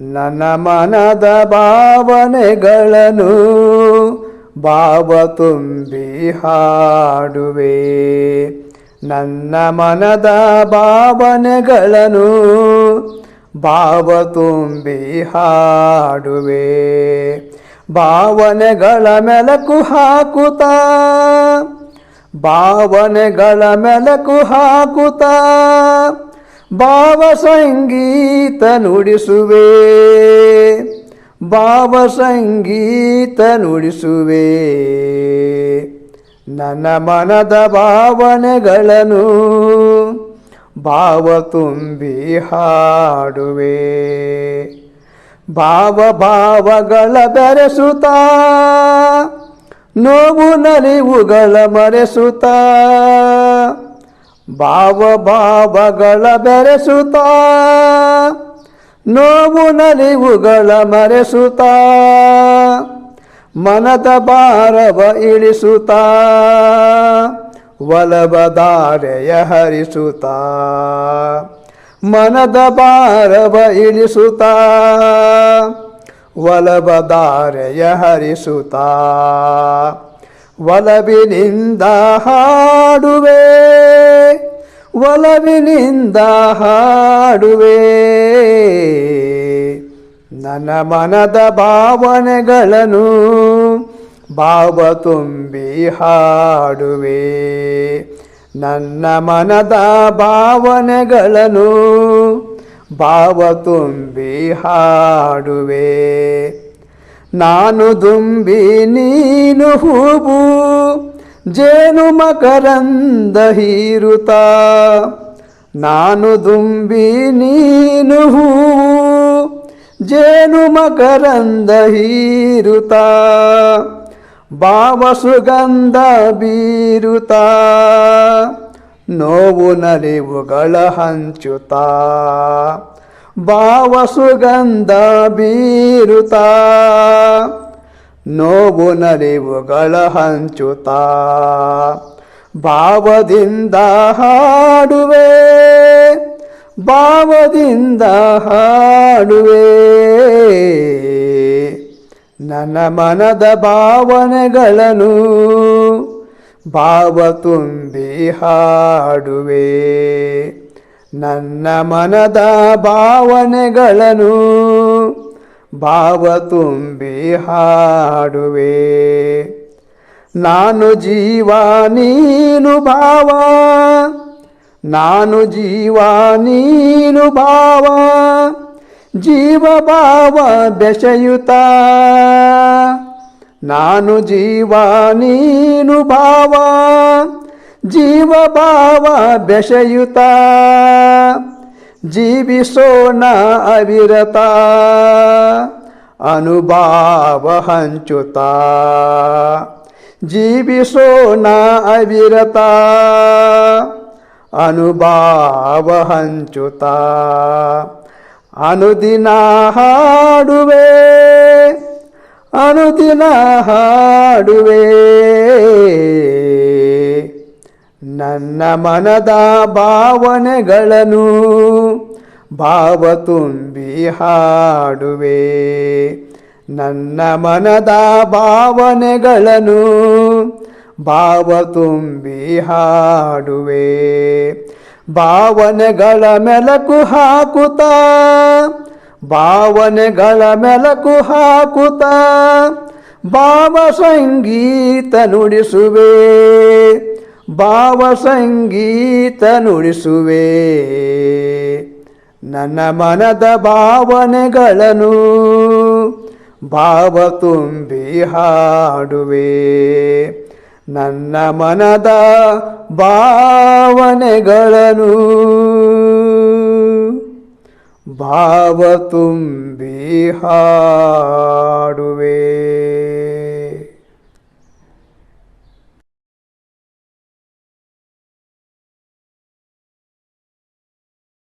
ನನ್ನ ಮನದ ಭಾವನೆಗಳನ್ನು ಭಾವ ತುಂಬಿ ಹಾಡುವೆ. ನನ್ನ ಮನದ ಭಾವನೆಗಳನ್ನು ಭಾವ ತುಂಬಿ ಹಾಡುವೆ. ಭಾವನೆಗಳ ಮೆಲಕು ಹಾಕುತ್ತಾ, ಭಾವನೆಗಳ ಮೆಲಕು ಹಾಕುತ್ತಾ ಭಾವ ಸಂಗೀತ ನುಡಿಸುವೆ. ಭಾವ ಸಂಗೀತ ನುಡಿಸುವೆ. ನನ್ನ ಮನದ ಭಾವನೆಗಳನ್ನು ಭಾವ ತುಂಬಿ ಹಾಡುವೆ. ಭಾವ ಭಾವಗಳ ಬೆರೆಸುತ್ತಾ ನೋವು ನಲಿವುಗಳ ಮರೆಸುತ್ತಾ ಭಾವ ಭಾವಗಳ ಬೆರೆಸುತ್ತಾ, ನೋವು ನಲಿವುಗಳ ಮರೆಸುತ್ತಾ, ಮನದ ಭಾರವ ಇಳಿಸುತ್ತಾ ಒಲಬದಾರೆಯ ಹರಿಸುತ್ತಾ, ಮನದ ಭಾರವ ಇಳಿಸುತ್ತಾ ಒಲಬದಾರೆಯ ಹರಿಸುತ್ತಾ. ಒಲವಿನಿಂದ ಹಾಡುವೆ. ಒಲವಿನಿಂದ ಹಾಡುವೆ. ನನ್ನ ಮನದ ಭಾವನೆಗಳನ್ನು ಭಾವ ತುಂಬಿ ಹಾಡುವೆ. ನನ್ನ ಮನದ ಭಾವನೆಗಳನ್ನು ಭಾವ ತುಂಬಿ ಹಾಡುವೆ. ನಾನು ದುಂಬಿ ನೀನು ಹೂವು. ಜೇನು ಮಕರಂದ ಹೀರುತ. ನಾನು ದುಂಬಿ ನೀನು ಹೂವು ಜೇನು ಮಕರಂದ ಹೀರುತ. ಭಾವ ಸುಗಂಧ ಬೀರುತ. ನೋವು ನಲಿವುಗಳ ಹಂಚುತ. ಭಾವ ಸುಗಂಧ ಬೀರುತ್ತ ನೋವು ನರಿವುಗಳ ಹಂಚುತ್ತಾ ಭಾವದಿಂದ ಹಾಡುವೆ ಭಾವದಿಂದ ಹಾಡುವೆ. ನನ್ನ ಮನದ ಭಾವನೆಗಳನ್ನು ಭಾವ ತುಂಬಿ ಹಾಡುವೆ. ನನ್ನ ಮನದ ಭಾವನೆಗಳನ್ನು ಭಾವ ತುಂಬಿ ಹಾಡುವೆ. ನಾನು ಜೀವ, ನೀನು ಭಾವ. ನಾನು ಜೀವ, ನೀನು ಭಾವ. ಜೀವ, ಭಾವ ಬೆಸೆಯುತ್ತ ನಾನು ಜೀವ, ನೀನು ಭಾವ. ಜೀವ, ಭಾವ ಬೆಸೆಯುತ್ತ ಜೀವಿಸೋಣ ಅವಿರತ. ಅನುಭಾವ ಹಂಚುತ್ತ ಜೀವಿಸೋಣ ಅವಿರತ. ಅನುಭಾವ ಹಂಚುತ್ತ ಅನುದಿನ ಹಾಡುವೆ. ಅನುದಿನ ಹಾಡುವೆ. ನನ್ನ ಮನದ ಭಾವನೆಗಳನ್ನು ಭಾವ ತುಂಬಿ ಹಾಡುವೆ. ನನ್ನ ಮನದ ಭಾವನೆಗಳನ್ನು ಭಾವ ತುಂಬಿ ಹಾಡುವೆ. ಭಾವನೆಗಳ ಮೆಲಕು ಹಾಕುತ್ತ, ಭಾವನೆಗಳ ಮೆಲಕು ಹಾಕುತ್ತಾ ಭಾವ ಸಂಗೀತ ನುಡಿಸುವೆ. ಭಾವ ಸಂಗೀತ ನುಡಿಸುವೆ ನನ್ನ ಮನದ ಭಾವನೆಗಳನ್ನು ಭಾವ ತುಂಬಿ ಹಾಡುವೆ. ನನ್ನ ಮನದ ಭಾವನೆಗಳನ್ನು ಭಾವ ತುಂಬಿ ಹಾಡುವೆ.